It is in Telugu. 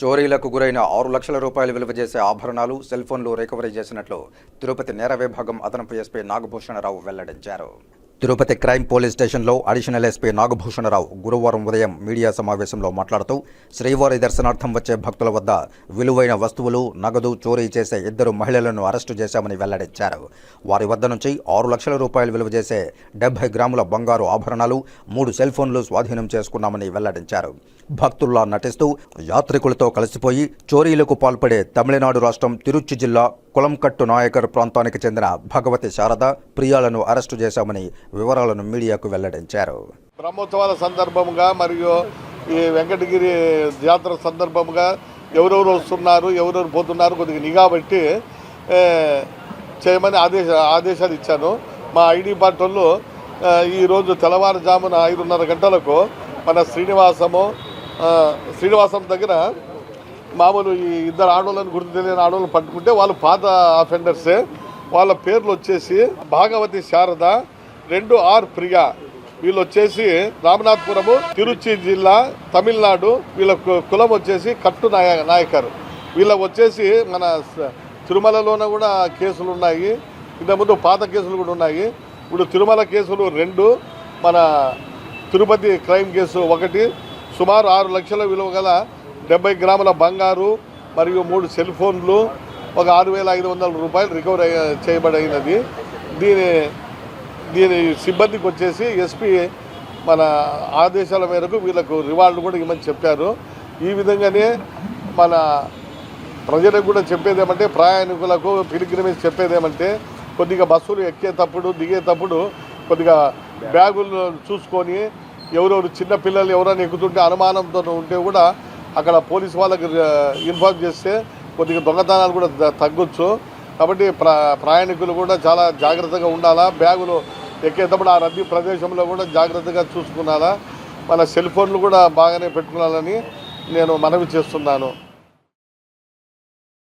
చోరీలకు గురైన ఆరు లక్షల రూపాయలు విలువ చేసే ఆభరణాలు సెల్ఫోన్లు రికవరీ చేసినట్లు తిరుపతి నేర విభాగం అదనపు ఎస్పీ నాగభూషణరావు వెల్లడించారు. తిరుపతి క్రైమ్ పోలీస్ స్టేషన్లో అడిషనల్ ఎస్పీ నాగభూషణరావు గురువారం ఉదయం మీడియా సమావేశంలో మాట్లాడుతూ శ్రీవారి దర్శనార్థం వచ్చే భక్తుల వద్ద విలువైన వస్తువులు నగదు చోరీ చేసే ఇద్దరు మహిళలను అరెస్టు చేశామని వెల్లడించారు. వారి వద్ద నుంచి ఆరు లక్షల రూపాయలు విలువ చేసే డెబ్బై గ్రాముల బంగారు ఆభరణాలు మూడు సెల్ ఫోన్లు స్వాధీనం చేసుకున్నామని వెల్లడించారు. భక్తుల్లా నటిస్తూ యాత్రికులతో కలిసిపోయి చోరీలకు పాల్పడే తమిళనాడు రాష్ట్రం తిరుచి జిల్లా కులంకట్టు నాయకర్ ప్రాంతానికి చెందిన భగవతి శారద ప్రియాలను అరెస్టు చేశామని వివరాలను మీడియాకు వెల్లడించారు. బ్రహ్మోత్సవాల సందర్భంగా మరియు ఈ వెంకటగిరి జాతర సందర్భంగా ఎవరెవరు వస్తున్నారు ఎవరెవరు పోతున్నారు కొద్దిగా నిఘా పెట్టి చేయమని ఆదేశ ఆదేశాలు ఇచ్చాను. మా ఐడి పార్టీ వాళ్ళు ఈరోజు తెల్లవారుజామున ఐదున్నర గంటలకు మన శ్రీనివాసము శ్రీనివాసం దగ్గర మామూలు ఈ ఇద్దరు ఆడవాళ్ళని గుర్తు తెలియని ఆడవాళ్ళని పట్టుకుంటే వాళ్ళు పాత అఫెండర్సే వాళ్ళ పేర్లు వచ్చేసి భాగవతి శారద రెండు ఆర్ ప్రియా. వీళ్ళు వచ్చేసి రామనాథపురము తిరుచి జిల్లా తమిళనాడు. వీళ్ళ కు- కులం వచ్చేసి కట్టు నాయ నాయకారు. వీళ్ళ వచ్చేసి మన తిరుమలలోన కూడా కేసులు ఉన్నాయి. ఇంతకుముందు పాత కేసులు కూడా ఉన్నాయి. ఇప్పుడు తిరుమల కేసులు రెండు మన తిరుపతి క్రైమ్ కేసు ఒకటి. సుమారు ఆరు లక్షల విలువ గల డెబ్బై గ్రాముల బంగారు మరియు మూడు సెల్ ఫోన్లు ఒక ఆరు వేల ఐదు వందల రూపాయలు రికవర్ చేయబడినది. దీని దీని సిబ్బందికి వచ్చేసి ఎస్పీ మన ఆదేశాల మేరకు వీళ్ళకు రివార్డు కూడా ఇవ్వమని చెప్పారు. ఈ విధంగానే మన ప్రజలకు కూడా చెప్పేది ఏమంటే ప్రయాణికులకు పిలిగ్రిమేజ్ చెప్పేది ఏమంటే కొద్దిగా బస్సులు ఎక్కేటప్పుడు దిగేటప్పుడు కొద్దిగా బ్యాగులు చూసుకొని ఎవరెవరు చిన్నపిల్లలు ఎవరైనా ఎక్కుతుంటే అనుమానంతో ఉంటే కూడా అక్కడ పోలీస్ వాళ్ళకి ఇన్ఫార్మ్ చేస్తే కొద్దిగా దొంగతనాలు కూడా తగ్గొచ్చు. కాబట్టి ప్ర ప్రయాణికులు కూడా చాలా జాగ్రత్తగా ఉండాలా బ్యాగులు ఎక్కేటప్పుడు ఆ రద్దీ ప్రదేశంలో కూడా జాగ్రత్తగా చూసుకున్నారా మన సెల్ ఫోన్లు కూడా బాగానే పెట్టుకోవాలని నేను మనవి చేస్తున్నాను.